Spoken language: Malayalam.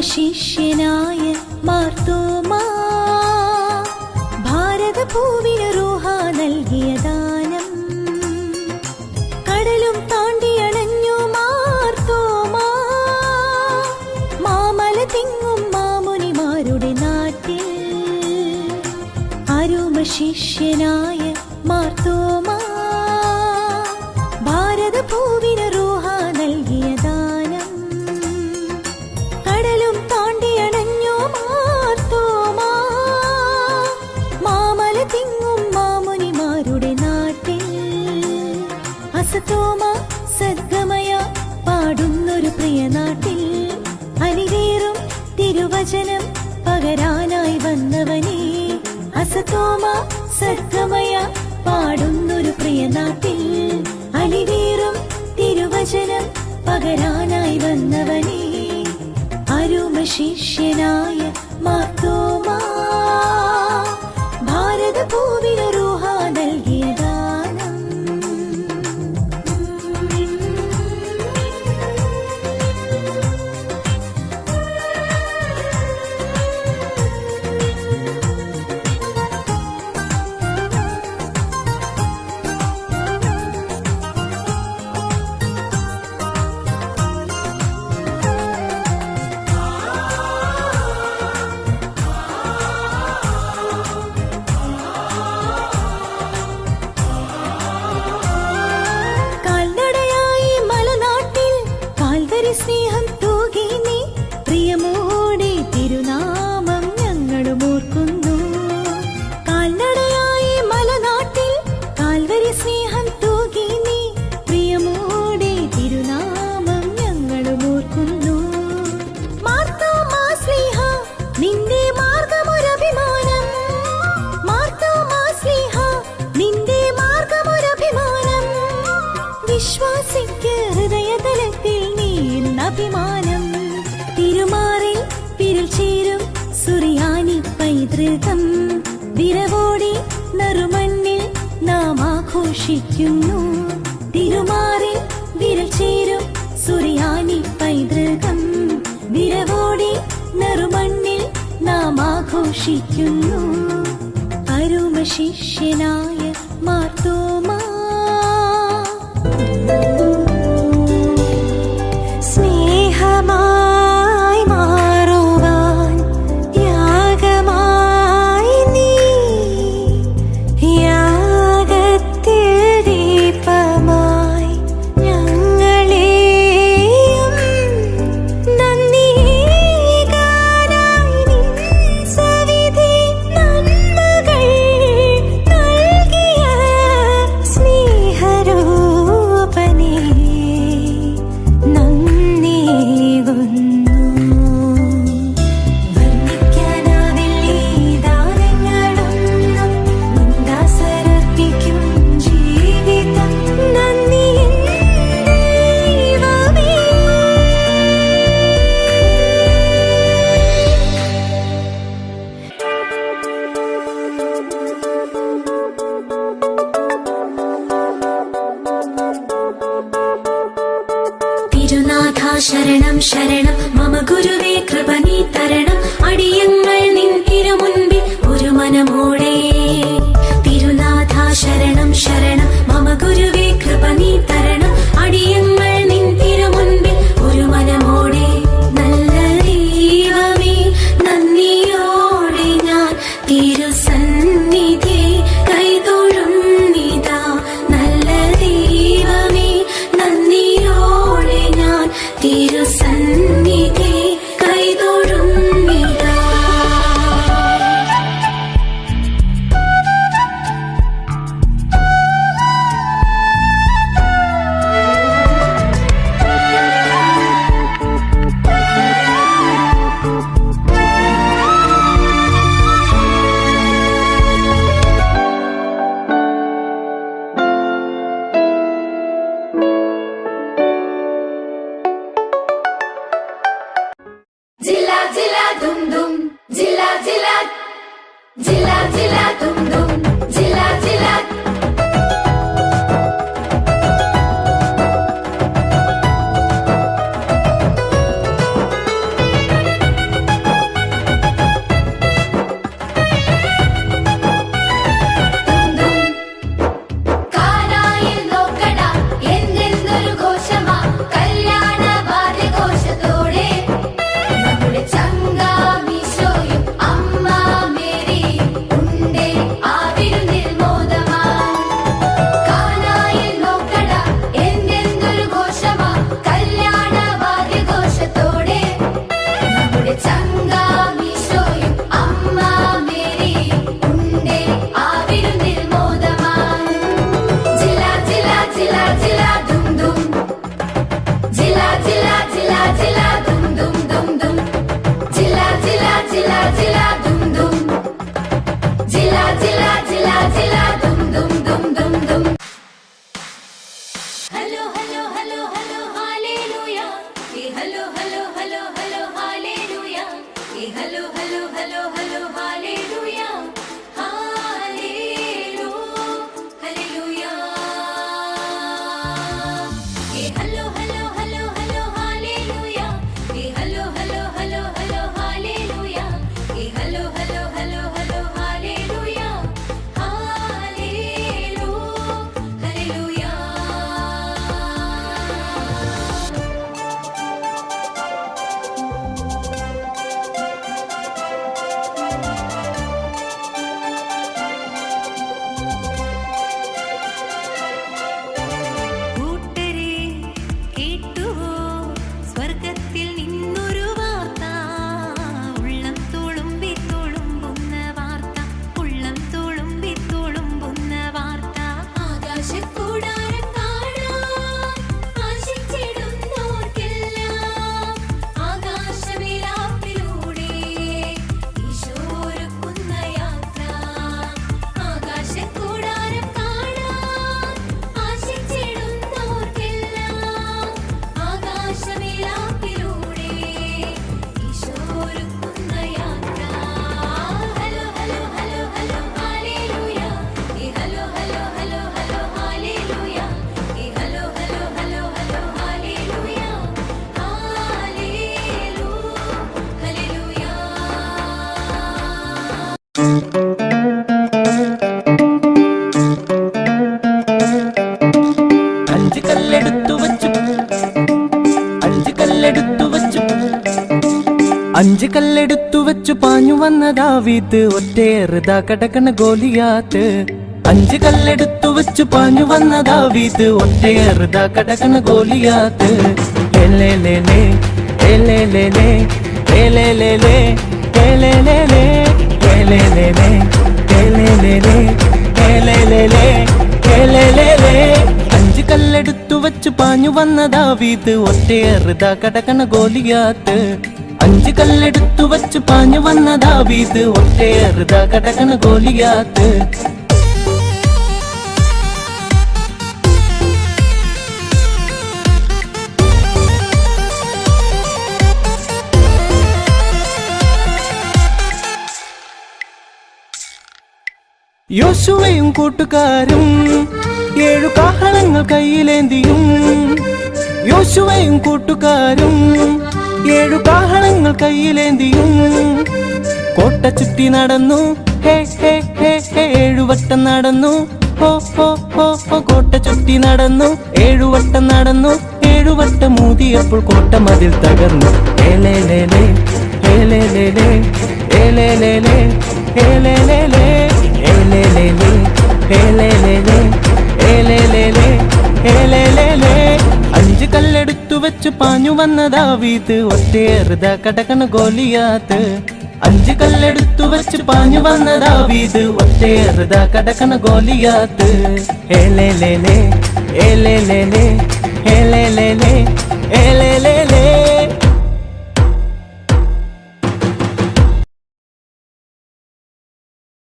ശിഷ്യനായ മാർത്തോമാ. ഭാരതഭൂവിന് റൂഹ നൽകിയ ദാനം. കടലും താണ്ടിയണഞ്ഞു മാർത്തോമാ. മാമല തിങ്ങും മാമുനിമാരുടെ നാട്ടിൽ. അരുമ ശിഷ്യനായ മാർത്തോമാ. ഭാരതഭൂവിന് റൂഹ അസത്തോമ സദ്ഗമയ പാടുന്നൊരു പ്രിയനാട്ടിൽ അലിവേറും തിരുവചനം പകരാനായി വന്നവനേ. അസത്തോമ സദ്ഗമയ പാടുന്നൊരു പ്രിയനാട്ടിൽ അലിവേറും തിരുവചനം പകരാനായി വന്നവനേ. അരുമ ശിഷ്യനായ മാർത്തോമാ വിശ്വാസിക്ക് ഹൃദയതലത്തിൽ നീ അഭിമാനം. തിരുമാറിൽ വിരൽ ചേരും സുറിയാനി പൈതൃകം. വിരവോടി നറുമണ്ണിൽ നാം ആഘോഷിക്കുന്നു. തിരുമാറിൽ വിരൽ ചേരും സുറിയാനി പൈതൃകം. വിരവോടി നറുമണ്ണിൽ നാം ആഘോഷിക്കുന്നു. അരുമ ശിഷ്യനായ മാർത്തോമാ തിരുനാഥ ശരണം. ശരണം മമ ഗുരുവേ കൃപ നീ തരണം. അടിയങ്ങൾ നിൻ തിരുമുൻപിൽ ഒരു മനമോടെ. തിരുനാഥ ശരണം ശരണം. മമ ഗുരുവേ കൃപ നീ hello, hello. അഞ്ച് കല്ലെടുത്തു വെച്ചു പാഞ്ഞു വന്നതാ വീത് ഒറ്റയേറുതാ കടക്കണ ഗോലിയാത്ത് അഞ്ച് കല്ലെടുത്തു വെച്ചു പാഞ്ഞു വന്നതാ വീത് ഒറ്റയേറുതാ കടക്കണ ഗോലിയാത്ത് അഞ്ച് കല്ലെടുത്തു വെച്ചു പാഞ്ഞു വന്നതാ വീത് ഒറ്റയേറുതാ കടക്കണ ഗോലിയാത്ത് അഞ്ച് കല്ലെടുത്തു വച്ചു പാഞ്ഞു വന്ന ദാവീദ് ഒട്ടേറുത കടകണ ഗോലിയാത്ത്. യോശുവയും കൂട്ടുകാരും ഏഴു കാഹളങ്ങൾ കയ്യിലേന്തിയും. യോശുവയും കൂട്ടുകാരും ഏഴു കാഹളങ്ങൾ കയ്യിലേന്തിയും. കോട്ട ചുറ്റി നടന്നു. ഹേ ഹേ ഹേ ഹേ ഏഴുവട്ടം നടന്നു. ഹോ ഹോ ഹോ ഹോ കോട്ട ചുറ്റി നടന്നു. ഏഴുവട്ടം നടന്നു. ഏഴുവട്ടം മൂതിയപ്പോൾ കോട്ട മതിൽ തകർന്നു. ഏലേലേലേ ഏലേലേലേ ഏലേലേലേ ഏലേലേലേ ഏലേലേലേ ഏലേലേലേ ഏലേലേലേ ഏലേലേലേ അഞ്ച് കല്ലെടുത്തു വെച്ച് പാഞ്ഞു വന്നതാ വീത്ത്. ഒറ്റയേറുത കടക്കണ ഗോലിയാത്ത്. അഞ്ച് കല്ലെടുത്തു വെച്ച് പാഞ്ഞു വന്നതാ വീത് ഒറ്റയേറുത കടക്കണ ഗോലിയാത്ത്. ഏലേലേലേ ഏലേലേലേ ഏലേലേലേ ഏലേലേലേ